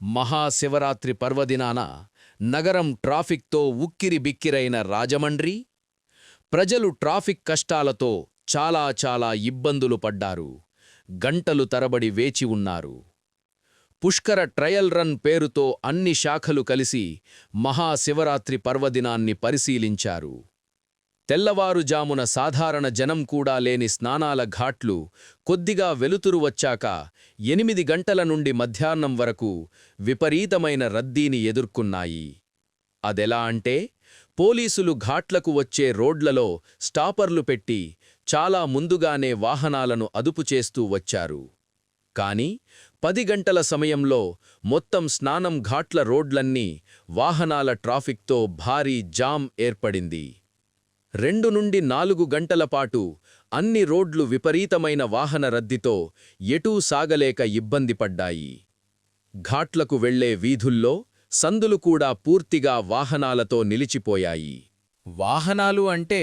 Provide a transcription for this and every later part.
మహాశివరాత్రి పర్వదినాన నగరం ట్రాఫిక్తో ఉక్కిరిబిక్కిరైన రాజమండ్రి. ప్రజలు ట్రాఫిక్ కష్టాలతో చాలా చాలా ఇబ్బందులు పడ్డారు. గంటలు తరబడి వేచి ఉన్నారు. పుష్కర ట్రయల్ రన్ పేరుతో అన్ని శాఖలు కలిసి మహాశివరాత్రి పర్వదినాన్ని పరిశీలించారు. తెల్లవారుజామున సాధారణ జనం కూడా లేని స్నానాల ఘాట్లు కొద్దిగా వెలుతురు వచ్చాక ఎనిమిది గంటల నుండి మధ్యాహ్నం వరకు విపరీతమైన రద్దీని ఎదుర్కొన్నాయి. అదెలా అంటే పోలీసులు ఘాట్లకు వచ్చే రోడ్లలో స్టాపర్లు పెట్టి చాలా ముందుగానే వాహనాలను అదుపు చేస్తూ వచ్చారు. కాని పది గంటల సమయంలో మొత్తం స్నానం ఘాట్ల రోడ్లన్నీ వాహనాల ట్రాఫిక్తో భారీ జామ్ ఏర్పడింది. రెండు నుండి నాలుగు గంటల పాటు అన్ని రోడ్లు విపరీతమైన వాహన రద్దీతో ఎటూ సాగలేక ఇబ్బంది పడ్డాయి. ఘాట్లకు వెళ్ళే వీధుల్లో సందులు కూడా పూర్తిగా వాహనాలతో నిలిచిపోయాయి. వాహనాలు అంటే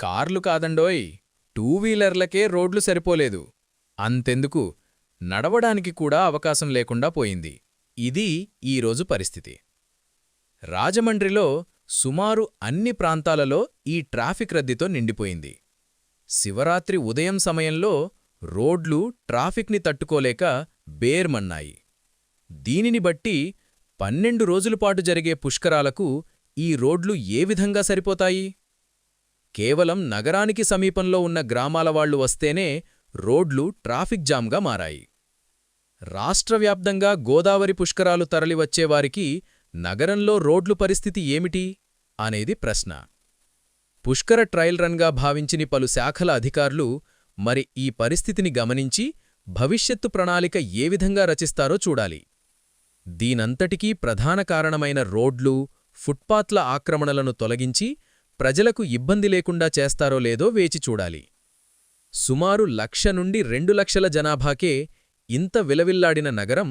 కార్లు కాదండోయ్ టూ వీలర్లకే రోడ్లు సరిపోలేదు. అంతెందుకు? నడవడానికి కూడా అవకాశం లేకుండా పోయింది. ఇది ఈరోజు పరిస్థితి. రాజమండ్రిలో సుమారు అన్ని ప్రాంతాలలో ఈ ట్రాఫిక్ రద్దీతో నిండిపోయింది. శివరాత్రి ఉదయం సమయంలో రోడ్లు ట్రాఫిక్ని తట్టుకోలేక బేర్మన్నాయి. దీనిని బట్టి పన్నెండు రోజులపాటు జరిగే పుష్కరాలకు ఈ రోడ్లు ఏ విధంగా సరిపోతాయి? కేవలం నగరానికి సమీపంలో ఉన్న గ్రామాల వాళ్ళు వస్తేనే రోడ్లు ట్రాఫిక్ జామ్గా మారాయి. రాష్ట్రవ్యాప్తంగా గోదావరి పుష్కరాలు తరలివచ్చేవారికి నగరంలో రోడ్లు పరిస్థితి ఏమిటి? అనేది ప్రశ్న. పుష్కర ట్రయల్ రన్గా భావించిని పలు శాఖల అధికారులు మరి ఈ పరిస్థితిని గమనించి భవిష్యత్తు ప్రణాళిక ఏ విధంగా రచిస్తారో చూడాలి. దీనంతటికీ ప్రధాన కారణమైన రోడ్లు ఫుట్పాత్ల ఆక్రమణలను తొలగించి ప్రజలకు ఇబ్బంది లేకుండా చేస్తారో లేదో వేచి చూడాలి. సుమారు లక్ష నుండి రెండు లక్షల జనాభాకే ఇంత విలవిల్లాడిన నగరం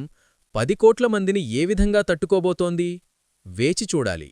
పది కోట్ల మందిని ఏ విధంగా తట్టుకోబోతోంది? వేచి చూడాలి.